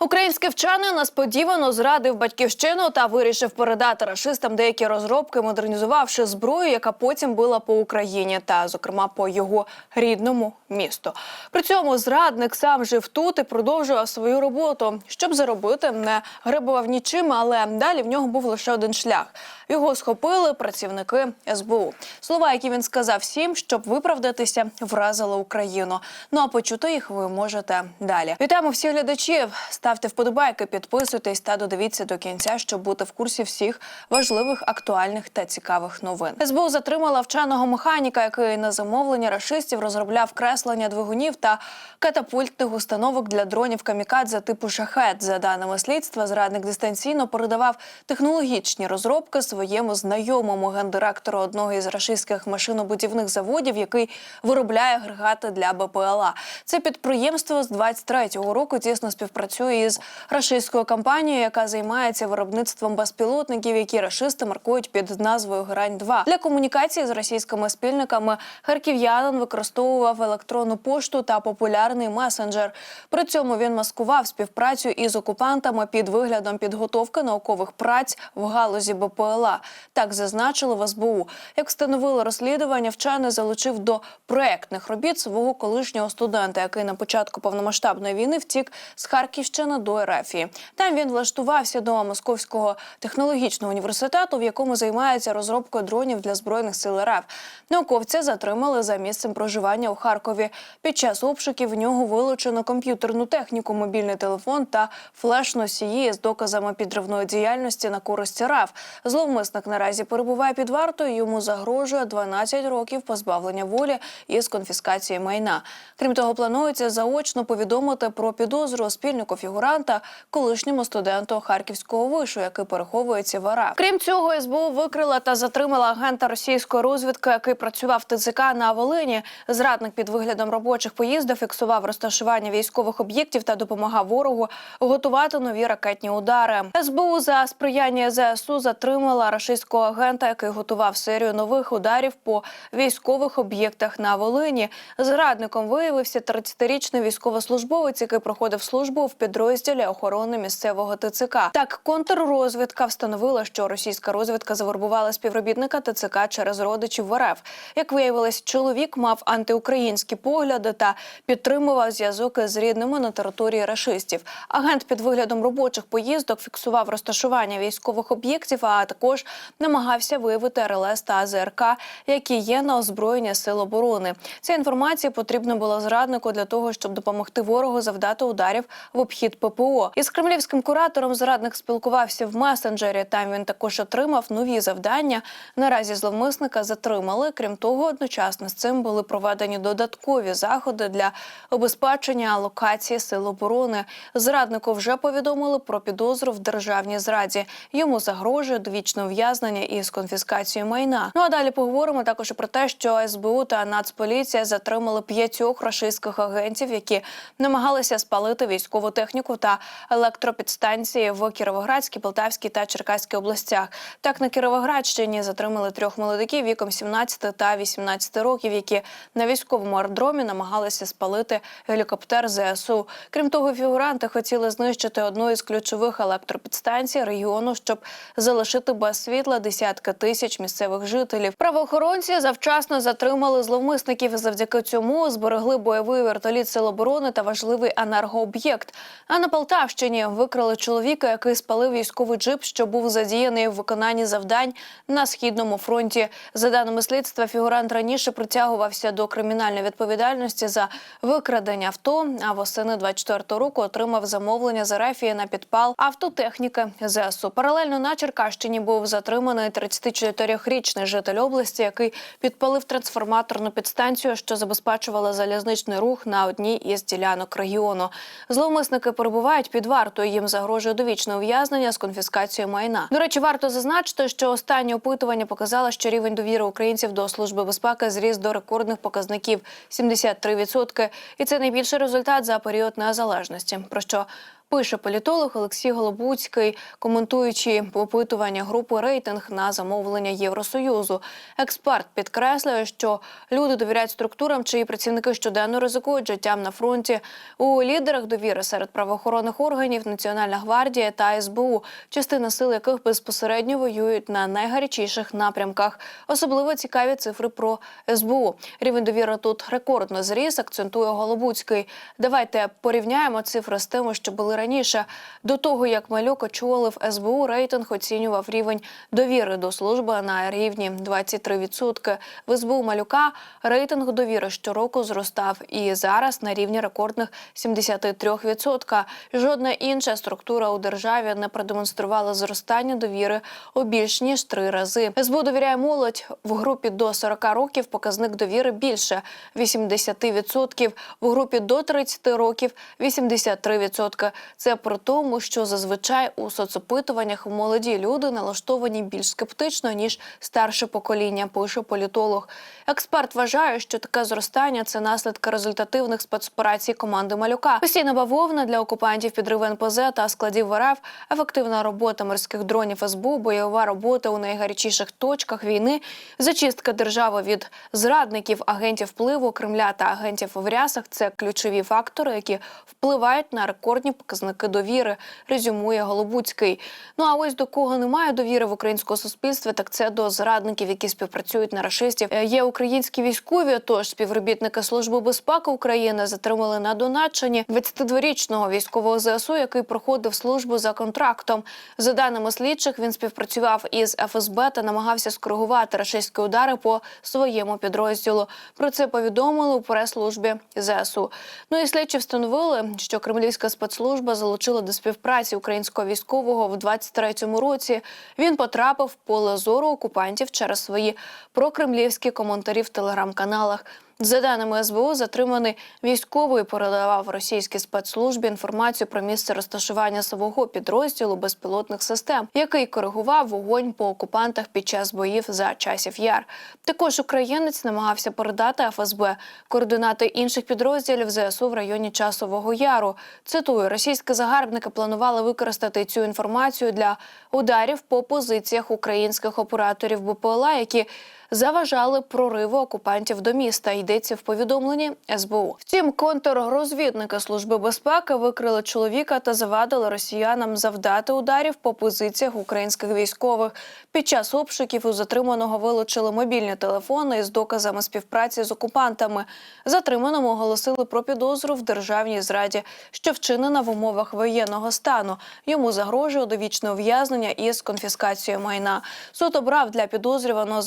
Український вчений несподівано зрадив батьківщину та вирішив передати рашистам деякі розробки, модернізувавши зброю, яка потім била по Україні та, зокрема, по його рідному місту. При цьому зрадник сам жив тут і продовжував свою роботу. Щоб заробити, не гребував нічим, але далі в нього був лише один шлях. Його схопили працівники СБУ. Слова, які він сказав всім, щоб виправдатися, вразили Україну. Ну а почути їх ви можете далі. Вітаємо всіх глядачів. Ставте вподобайки, підписуйтесь та додивіться до кінця, щоб бути в курсі всіх важливих, актуальних та цікавих новин. СБУ затримала вченого механіка, який на замовлення рашистів розробляв креслення двигунів та катапультних установок для дронів камікадзе типу шахет. За даними слідства, зрадник дистанційно передавав технологічні розробки своєму знайомому гендиректору одного із рашистських машинобудівних заводів, який виробляє агрегати для БПЛА. Це підприємство з 23-го року тісно співпрацює із рашистською компанією, яка займається виробництвом безпілотників, які рашисти маркують під назвою Грань 2 Для комунікації з російськими спільниками харків'янин використовував електронну пошту та популярний месенджер. При цьому він маскував співпрацю із окупантами під виглядом підготовки наукових праць в галузі БПЛА. Так зазначили в СБУ. Як встановило розслідування, вчений залучив до проектних робіт свого колишнього студента, який на початку повномасштабної війни втік з Харківщини до Ерефії. Там він влаштувався до Московського технологічного університету, в якому займається розробкою дронів для збройних сил РФ. Науковця затримали за місцем проживання у Харкові. Під час обшуків в нього вилучено комп'ютерну техніку, мобільний телефон та флеш-носії з доказами підривної діяльності на користь РФ. Зловмисник наразі перебуває під вартою. Йому загрожує 12 років позбавлення волі із конфіскації майна. Крім того, планується заочно повідомити про підозру спільнику фігуранта, колишньому студенту Харківського вишу, який переховується в РФ. Крім цього, СБУ викрила та затримала агента російської розвідки, який працював ТЦК на Волині. Зрадник під виглядом робочих поїздів фіксував розташування військових об'єктів та допомагав ворогу готувати нові ракетні удари. СБУ за сприяння ЗСУ затримала рашистського агента, який готував серію нових ударів по військових об'єктах на Волині. Зрадником виявився 30-річний військовослужбовець, який проходив службу в підрозділі охорони місцевого ТЦК. Так, контррозвідка встановила, що російська розвідка завербувала співробітника ТЦК через родичів в РФ. Як виявилось, чоловік мав антиукраїнські погляди та підтримував зв'язок із рідними на території рашистів. Агент під виглядом робочих поїздок фіксував розташування військових об'єктів, а також намагався виявити РЛС та АЗРК, які є на озброєння сил оборони. Ця інформація потрібна була зраднику для того, щоб допомогти ворогу завдати ударів в обхід ППО. Із кремлівським куратором зрадник спілкувався в месенджері. Там він також отримав нові завдання. Наразі зловмисника затримали. Крім того, одночасно з цим були проведені додаткові заходи для обезпечення локації сил оборони. Зраднику вже повідомили про підозру в державній зраді. Йому загрожує довічне ув'язнення із конфіскацією майна. Ну а далі поговоримо також про те, що СБУ та Нацполіція затримали п'ятьох рашистських агентів, які намагалися спалити військову техніку та електропідстанції в Кіровоградській, Полтавській та Черкаській областях. Так на Кіровоградщині затримали трьох молодиків віком 17 та 18 років, які на військовому аеродромі намагалися спалити гелікоптер ЗСУ. Крім того, фігуранти хотіли знищити одну із ключових електропідстанцій регіону, щоб залишити без світла десятки тисяч місцевих жителів. Правоохоронці завчасно затримали зловмисників. Завдяки цьому зберегли бойовий вертоліт Сил оборони та важливий енергооб'єкт. А на Полтавщині викрали чоловіка, який спалив військовий джип, що був задіяний в виконанні завдань на східному фронті. За даними слідства, фігурант раніше притягувався до кримінальної відповідальності за викрадення авто. А восени 24-го року отримав замовлення з Ерефії на підпал автотехніки ЗСУ. Паралельно на Черкащині був затриманий 34-річний житель області, який підпалив трансформаторну підстанцію, що забезпечувала залізничний рух на одній із ділянок регіону. Зловмисники перебувають під вартою. Їм загрожує довічне ув'язнення з конфіскацією майна. До речі, варто зазначити, що останнє опитування показало, що рівень довіри українців до служби безпеки зріс до рекордних показників 73%. І це найбільший результат за період незалежності. Про що Пише політолог Олексій Голобуцький, коментуючи опитування групи рейтинг на замовлення Євросоюзу. Експерт підкреслює, що люди довіряють структурам, чиї працівники щоденно ризикують життям на фронті. У лідерах довіри серед правоохоронних органів Національна гвардія та СБУ, частина сил яких безпосередньо воюють на найгарячіших напрямках. Особливо цікаві цифри про СБУ. Рівень довіри тут рекордно зріс, акцентує Голобуцький. Давайте порівняємо цифри з тими, що були раніше. До того як Малюк очолив СБУ, рейтинг оцінював рівень довіри до служби на рівні 23%. В СБУ Малюка рейтинг довіри щороку зростав і зараз на рівні рекордних 73%. Жодна інша структура у державі не продемонструвала зростання довіри у більш ніж три рази. СБУ довіряє молодь в групі до 40 років. Показник довіри більше 80%. В групі до 30 років 83%. Це про тому, що зазвичай у соцопитуваннях молоді люди налаштовані більш скептично ніж старше покоління. Пише політолог. Експерт вважає, що таке зростання це наслідки результативних спецоперацій команди Малюка. Постійна бавовна для окупантів підриви НПЗ та складів РФ, ефективна робота морських дронів СБУ, бойова робота у найгарячіших точках війни, зачистка держави від зрадників, агентів впливу Кремля та агентів в рясах це ключові фактори, які впливають на рекордні показники довіри. Резюмує Голобуцький. Ну а ось до кого немає довіри в українському суспільстві, так це до зрадників, які співпрацюють на рашистів. Е, Є українські військові, тож співробітники служби безпеки України затримали на Донеччині 22-річного військового ЗСУ, який проходив службу за контрактом. За даними слідчих, він співпрацював із ФСБ та намагався скоригувати рашистські удари по своєму підрозділу. Про це повідомили у прес-службі ЗСУ. Ну і слідчі встановили, що кремлівська спецслужба залучила до співпраці українського військового в 23-му році. Він потрапив в поле зору окупантів через свої прокремлівські коментарі в телеграм-каналах. За даними СБУ, затриманий військовий передавав російській спецслужбі інформацію про місце розташування свого підрозділу безпілотних систем, який коригував вогонь по окупантах під час боїв за часів яр. Також українець намагався передати ФСБ координати інших підрозділів ЗСУ в районі часового яру. Цитую, російські загарбники планували використати цю інформацію для ударів по позиціях українських операторів БПЛА, які заважали прориву окупантів до міста. Йдеться в повідомленні СБУ. Втім, контррозвідники служби безпеки викрили чоловіка та завадили росіянам завдати ударів по позиціях українських військових. Під час обшуків у затриманого вилучили мобільні телефони із доказами співпраці з окупантами. Затриманому оголосили про підозру в державній зраді, що вчинена в умовах воєнного стану. Йому загрожує довічне ув'язнення із конфіскацією майна. Суд обрав для підозрюваного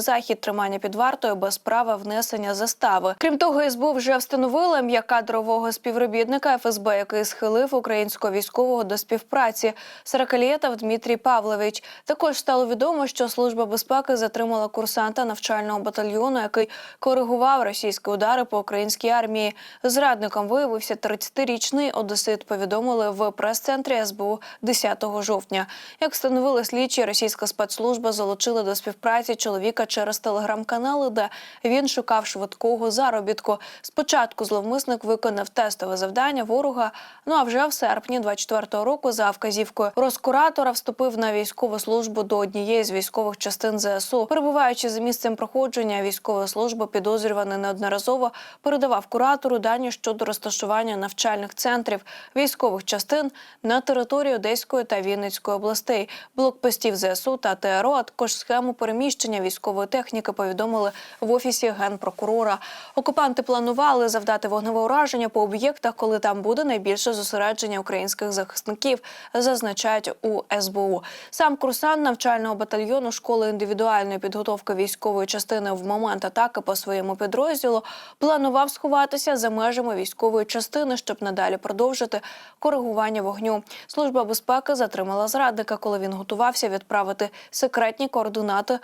захід тримання під вартою без права внесення застави. Крім того, СБУ вже встановила ім'я кадрового співробітника ФСБ, який схилив українського військового до співпраці. Сорокалєтов Дмитрій Павлович. Також стало відомо, що служба безпеки затримала курсанта навчального батальйону, який коригував російські удари по українській армії. Зрадником виявився 30-річний одесит. Повідомили в прес-центрі СБУ 10 жовтня. Як встановили слідчі, російська спецслужба залучила до співпраці чоловіка через телеграм-канали, де він шукав швидкого заробітку. Спочатку зловмисник виконав тестове завдання ворога. Ну а вже в серпні 24-го року за вказівкою розкуратора вступив на військову службу до однієї з військових частин ЗСУ. Перебуваючи за місцем проходження військової служби, підозрюваний неодноразово передавав куратору дані щодо розташування навчальних центрів військових частин на території Одеської та Вінницької областей, блокпостів ЗСУ та ТРО, а також схему переміщення військової техніки повідомили в офісі генпрокурора. Окупанти планували завдати вогневе ураження по об'єктах, коли там буде найбільше зосередження українських захисників, зазначають у СБУ. Сам курсант навчального батальйону школи індивідуальної підготовки військової частини в момент атаки по своєму підрозділу планував сховатися за межами військової частини, щоб надалі продовжити коригування вогню. Служба безпеки затримала зрадника, коли він готувався відправити секретні координати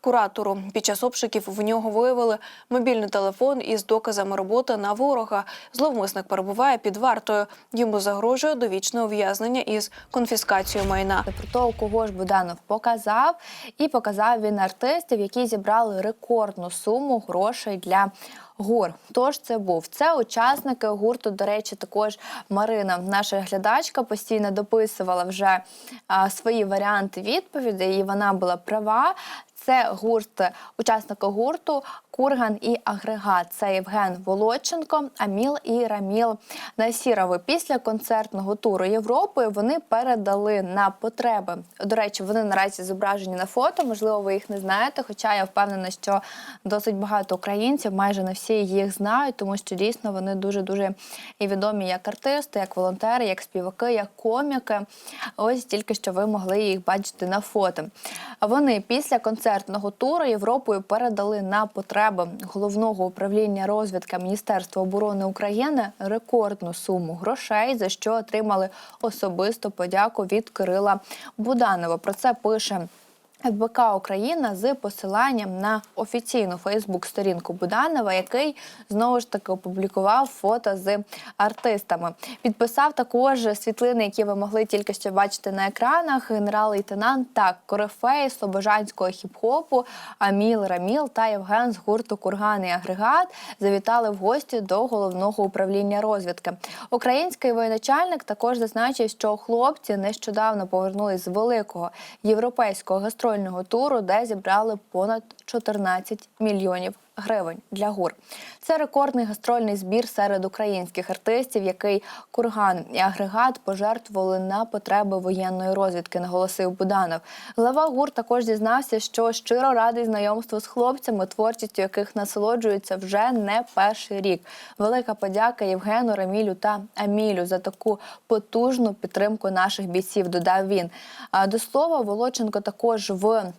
Роскуратору. Під час обшуків в нього виявили мобільний телефон із доказами роботи на ворога. Зловмисник перебуває під вартою. Йому загрожує довічне ув'язнення із конфіскацією майна. Про того, кого ж Буданов показав, і показав він артистів, які зібрали рекордну суму грошей для ГУР. Тож це був це учасники гурту. До речі, також Марина, наша глядачка, постійно дописувала вже а, свої варіанти відповідей, і вона була права. Це гурт, учасника гурту Курган і агрегат. Це Євген Володченко, Аміл і Раміл Насірови. Після концертного туру Європою вони передали на потреби. До речі, вони наразі зображені на фото. Можливо, ви їх не знаєте. Хоча я впевнена, що досить багато українців, майже не всі їх знають, тому що дійсно вони дуже дуже і відомі як артисти, як волонтери, як співаки, як коміки. Ось тільки що ви могли їх бачити на фото. Вони після концертного туру Європою передали на потреби головного управління розвідки Міністерства оборони України рекордну суму грошей, за що отримали особисту подяку від Кирила Буданова. Про це пише. ФБК Україна з посиланням на офіційну Фейсбук-сторінку Буданова, який знову ж таки опублікував фото з артистами. Підписав також світлини, які ви могли тільки що бачити на екранах. Генерал-лейтенант так Корифей Слобожанського хіп-хопу Аміл Раміл та Євген з гурту Курган і агрегат завітали в гості до головного управління розвідки. Український воєначальник також зазначив, що хлопці нещодавно повернулись з великого європейського гастрольного туру, де зібрали понад 14 мільйонів гривень для гур. Це рекордний гастрольний збір серед українських артистів, який курган і агрегат пожертвували на потреби воєнної розвідки, наголосив Буданов. Глава гур також зізнався, що щиро радий знайомству з хлопцями, творчістю яких насолоджується вже не перший рік. Велика подяка Євгену Рамілю та Амілю за таку потужну підтримку наших бійців. Додав він. До слова, Волоченко також в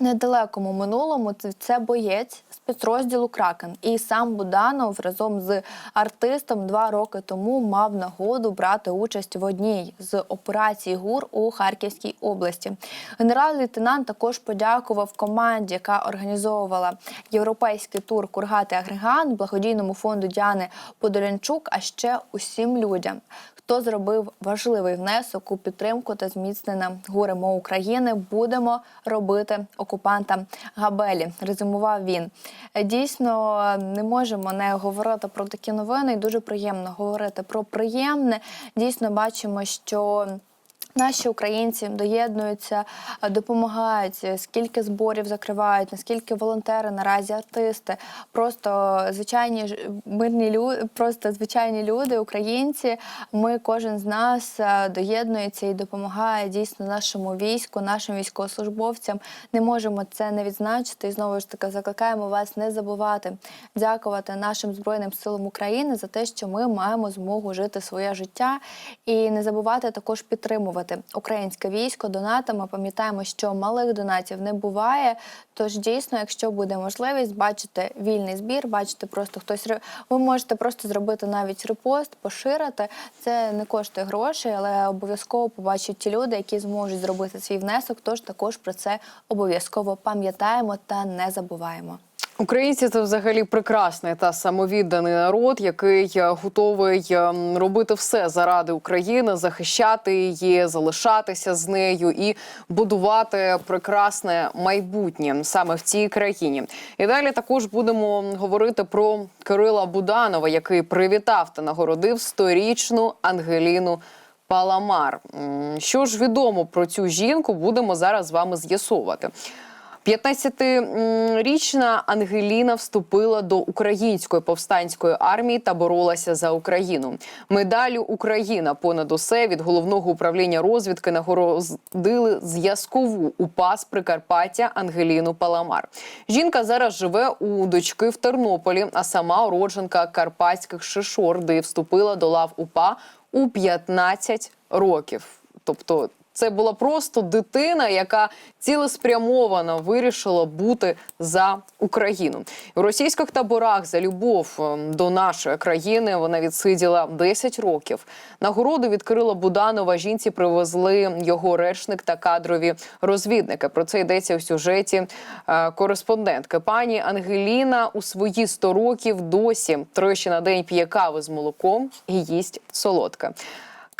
недалекому минулому це- боєць спецрозділу Кракен. І сам Буданов разом з артистом два роки тому мав нагоду брати участь в одній з операцій ГУР у Харківській області. Генерал-лейтенант також подякував команді, яка організовувала європейський тур Кургати Агрегат, благодійному фонду Діани Подолянчук, а ще усім людям. Хто зробив важливий внесок у підтримку та зміцнення горемо України, будемо робити окупантам габелі. Резюмував він. Дійсно, не можемо не говорити про такі новини. І дуже приємно говорити про приємне. Дійсно, бачимо, що. Наші українці доєднуються, е, допомагають, е, скільки зборів закривають, наскільки волонтери наразі артисти, просто звичайні ж- мирні люди, просто звичайні люди, українці. Ми кожен з нас е, доєднується і допомагає дійсно нашому війську, нашим військовослужбовцям. Не можемо це не відзначити. І знову ж таки закликаємо вас не забувати дякувати нашим збройним силам України за те, що ми маємо змогу жити своє життя і не забувати також підтримувати українське військо донатами. Пам'ятаємо, що малих донатів не буває. Тож дійсно, якщо буде можливість бачити вільний збір, бачити просто хтось ви можете просто зробити навіть репост, поширити. Це не коштує грошей, але обов'язково побачать ті люди, які зможуть зробити свій внесок. Тож також про це обов'язково пам'ятаємо та не забуваємо. Українці це взагалі прекрасний та самовідданий народ, який е, готовий е, робити все заради України, захищати її, залишатися з нею і будувати прекрасне майбутнє саме в цій країні. І далі також будемо говорити про Кирила Буданова, який привітав та нагородив сторічну Ангеліну. Паламар. Що ж відомо про цю жінку, будемо зараз з вами з'ясовувати. 15-річна Ангеліна вступила до української повстанської армії та боролася за Україну. Медалю Україна понад усе від головного управління розвідки нагородили зв'язкову УПАС Прикарпаття Ангеліну Паламар. Жінка зараз живе у дочки в Тернополі, а сама уродженка карпатських Шишор, де вступила до лав УПА у 15 років. Тобто це була просто дитина, яка цілеспрямовано вирішила бути за Україну. У російських таборах за любов ем, до нашої країни вона відсиділа 10 років. Нагороду від Кирила Буданова жінці привезли його речник та кадрові розвідники. Про це йдеться у сюжеті е, кореспондентки. Пані Ангеліна у свої 100 років досі тричі на день п'є кави з молоком і їсть солодке.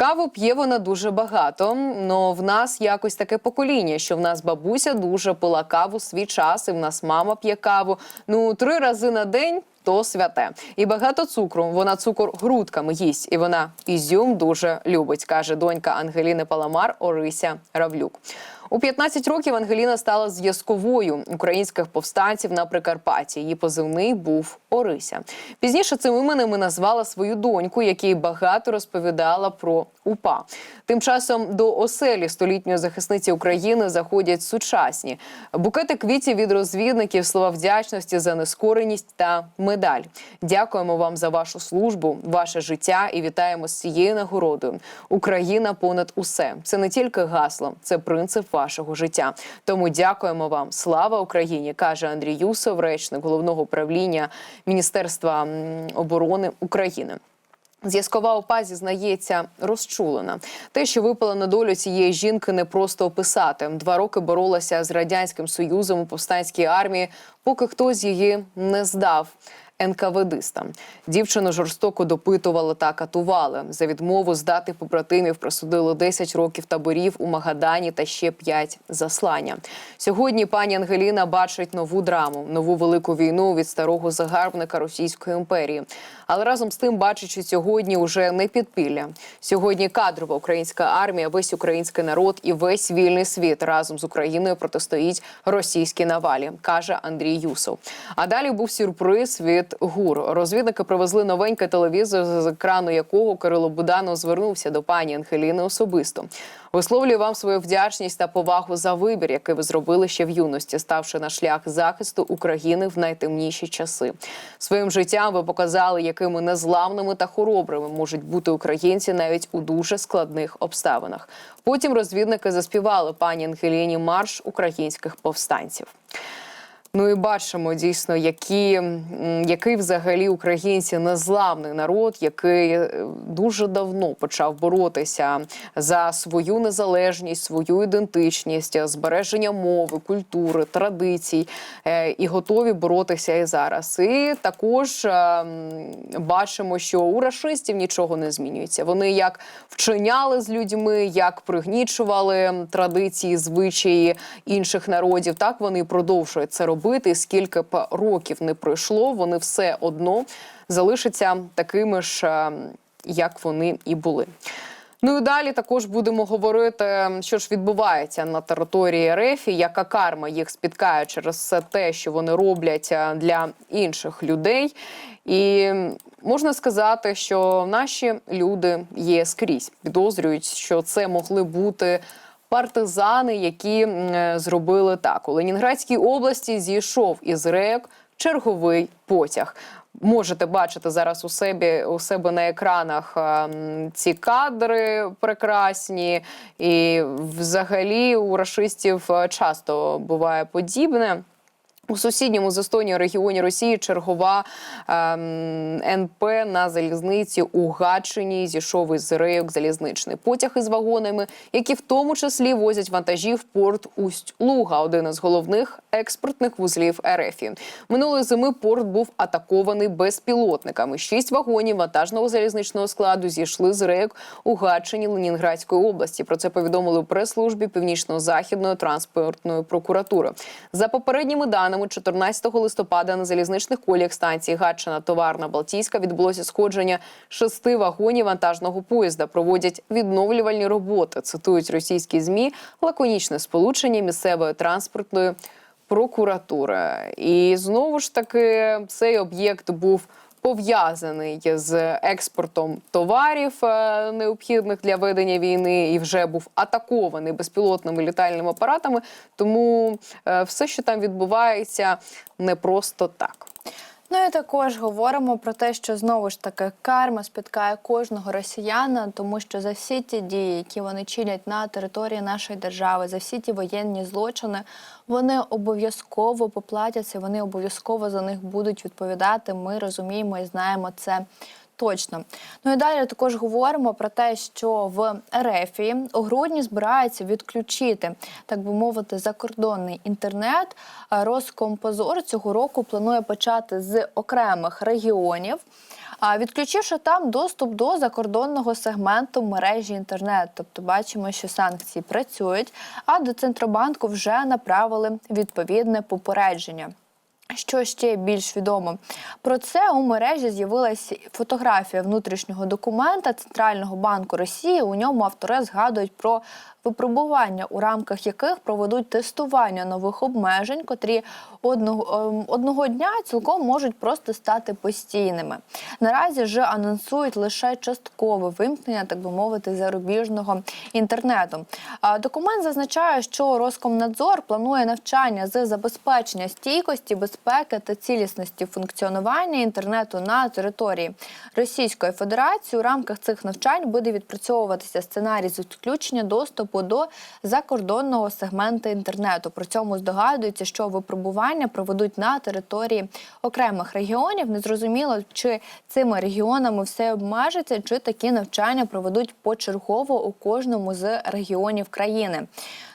Каву п'є вона дуже багато, але в нас якось таке покоління, що в нас бабуся дуже пила каву свій час, і в нас мама п'є каву. Ну, три рази на день то святе. І багато цукру. Вона цукор грудками їсть, і вона ізюм дуже любить, каже донька Ангеліни Паламар Орися Равлюк. У 15 років Ангеліна стала зв'язковою українських повстанців на Прикарпатті. Її позивний був Орися. Пізніше цим іменем і назвала свою доньку, якій багато розповідала про УПА. Тим часом до оселі столітньої захисниці України заходять сучасні букети квітів від розвідників, слова вдячності за нескореність та медаль. Дякуємо вам за вашу службу, ваше життя і вітаємо з цією нагородою. Україна понад усе. Це не тільки гасло, це принцип вашого життя. Тому дякуємо вам. Слава Україні! каже Андрій Юсов, речник головного управління Міністерства оборони України. Зв'язкова ОПА зізнається розчулена. Те, що випало на долю цієї жінки, не просто описати. Два роки боролася з радянським союзом у повстанській армії, поки хтось її не здав. НКВДистам. Дівчину жорстоко допитували та катували. За відмову здати побратимів присудили 10 років таборів у Магадані та ще 5 заслання. Сьогодні пані Ангеліна бачить нову драму, нову велику війну від старого загарбника Російської імперії. Але разом з тим що сьогодні уже не підпілля. Сьогодні кадрова українська армія, весь український народ і весь вільний світ разом з Україною протистоїть російській навалі, каже Андрій Юсов. А далі був сюрприз від ГУР. Розвідники привезли новенький телевізор, з екрану якого Кирило Буданов звернувся до пані Ангеліни особисто. Висловлюю вам свою вдячність та повагу за вибір, який ви зробили ще в юності, ставши на шлях захисту України в найтемніші часи. Своїм життям ви показали, якими незламними та хоробрими можуть бути українці навіть у дуже складних обставинах. Потім розвідники заспівали пані Ангеліні марш українських повстанців. Ну і бачимо дійсно, які, який взагалі українці незламний народ, який е, дуже давно почав боротися за свою незалежність, свою ідентичність, збереження мови, культури, традицій, е, і готові боротися і зараз. І також е, бачимо, що у рашистів нічого не змінюється. Вони як вчиняли з людьми, як пригнічували традиції, звичаї інших народів, так вони продовжують це робити. І Скільки б років не пройшло, вони все одно залишаться такими ж, е, як вони і були. Ну і далі також будемо говорити, що ж відбувається на території РФ, і яка карма їх спіткає через все те, що вони роблять е, для інших людей. І можна сказати, що наші люди є скрізь, підозрюють, що це могли бути. Партизани, які е, зробили так, у Ленінградській області зійшов із рейок черговий потяг. Можете бачити зараз у себе у себе на екранах ем, ці кадри прекрасні, і взагалі у рашистів е, часто буває подібне. У сусідньому з Естонією регіоні Росії чергова ем, НП на залізниці у Гатчині зійшов із рейок залізничний потяг із вагонами, які в тому числі возять вантажі в порт Усть-Луга, один із головних експортних вузлів РФ. Минулої зими порт був атакований безпілотниками. Шість вагонів вантажного залізничного складу зійшли з рейок у Гатчині Ленінградської області. Про це повідомили у прес-службі Північно-західної транспортної прокуратури. За попередніми даними, 14 листопада на залізничних коліях станції Гатчина Товарна Балтійська відбулося сходження шести вагонів вантажного поїзда. Проводять відновлювальні роботи. Цитують російські змі лаконічне сполучення місцевої транспортної прокуратури. І знову ж таки цей об'єкт був. Пов'язаний з експортом товарів е, необхідних для ведення війни, і вже був атакований безпілотними літальними апаратами. Тому е, все, що там відбувається, не просто так. Ну і також говоримо про те, що знову ж таки карма спіткає кожного росіяна, тому що за всі ті дії, які вони чинять на території нашої держави, за всі ті воєнні злочини, вони обов'язково поплатяться, вони обов'язково за них будуть відповідати. Ми розуміємо і знаємо це. Точно. Ну і далі також говоримо про те, що в РФі у грудні збираються відключити, так би мовити, закордонний інтернет. Роскомпозор цього року планує почати з окремих регіонів. Відключивши там доступ до закордонного сегменту мережі інтернет, тобто бачимо, що санкції працюють, а до центробанку вже направили відповідне попередження. Що ще більш відомо про це у мережі з'явилася фотографія внутрішнього документа Центрального банку Росії. У ньому автори згадують про випробування, у рамках яких проведуть тестування нових обмежень, котрі одного, ем, одного дня цілком можуть просто стати постійними. Наразі ж анонсують лише часткове вимкнення, так би мовити, зарубіжного інтернету. А Документ зазначає, що Роскомнадзор планує навчання з забезпечення стійкості, безпеки та цілісності функціонування інтернету на території Російської Федерації. У рамках цих навчань буде відпрацьовуватися сценарій з відключення доступу до закордонного сегменту інтернету. При цьому здогадується, що випробування проведуть на території окремих регіонів. Незрозуміло, чи цими регіонами все обмежиться, чи такі навчання проведуть почергово у кожному з регіонів країни.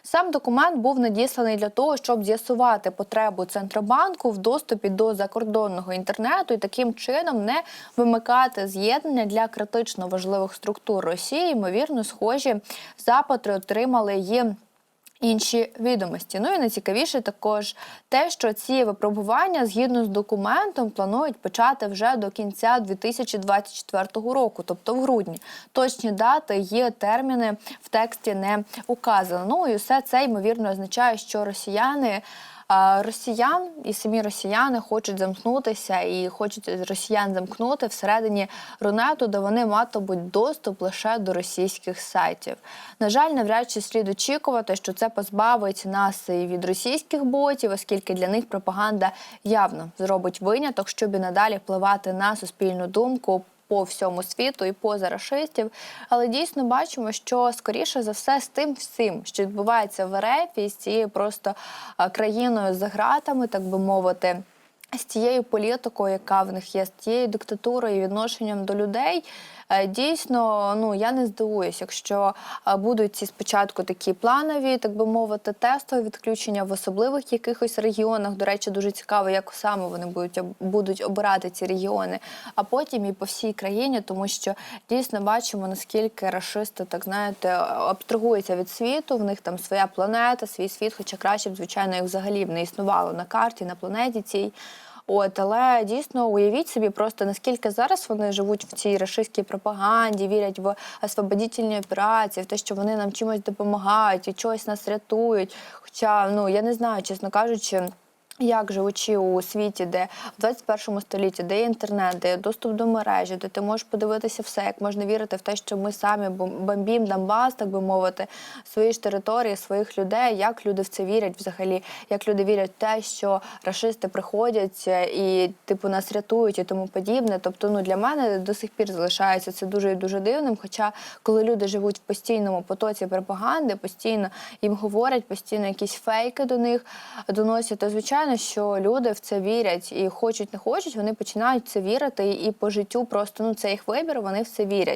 Сам документ був надісланий для того, щоб з'ясувати потребу центробанку в доступі до закордонного інтернету і таким чином не вимикати з'єднання для критично важливих структур Росії. Ймовірно, схожі запити отримали її інші відомості. Ну і найцікавіше також те, що ці випробування згідно з документом планують почати вже до кінця 2024 року, тобто в грудні. Точні дати є терміни в тексті не указано. Ну і все це ймовірно означає, що росіяни. Росіян і самі росіяни хочуть замкнутися і хочуть росіян замкнути всередині Рунету, де вони матимуть доступ лише до російських сайтів. На жаль, навряд чи слід очікувати, що це позбавить нас і від російських ботів, оскільки для них пропаганда явно зробить виняток, щоб і надалі впливати на суспільну думку. По всьому світу і поза рашистів, але дійсно бачимо, що скоріше за все з тим всім, що відбувається в РФ і з цією просто країною за гратами, так би мовити, з цією політикою, яка в них є, з цією диктатурою і відношенням до людей. Е, Дійсно, ну я не здивуюсь, якщо е, будуть ці спочатку такі планові, так би мовити, тестові відключення в особливих якихось регіонах. До речі, дуже цікаво, як саме вони будуть будуть обирати ці регіони, а потім і по всій країні, тому що дійсно бачимо наскільки рашисти, так знаєте, абстрагуються від світу. В них там своя планета, свій світ, хоча краще б, звичайно, їх взагалі б не існувало на карті, на планеті цій. От, але дійсно уявіть собі просто наскільки зараз вони живуть в цій рашистській пропаганді, вірять в освободітельні операції, в те, що вони нам чимось допомагають і чогось нас рятують. Хоча ну я не знаю, чесно кажучи. Як живучи у світі, де в 21 столітті, де є інтернет, де є доступ до мережі, де ти можеш подивитися все, як можна вірити в те, що ми самі бом- бомбім Донбас, так би мовити, свої ж території, своїх людей, як люди в це вірять взагалі, як люди вірять в те, що рашисти приходять е, і типу нас рятують і тому подібне. Тобто, ну для мене до сих пір залишається це дуже і дуже дивним. Хоча, коли люди живуть в постійному потоці пропаганди, постійно їм говорять, постійно якісь фейки до них доносять, то звичайно, що люди в це вірять і хочуть не хочуть, вони починають в це вірити, і по життю просто ну це їх вибір, вони в це вірять.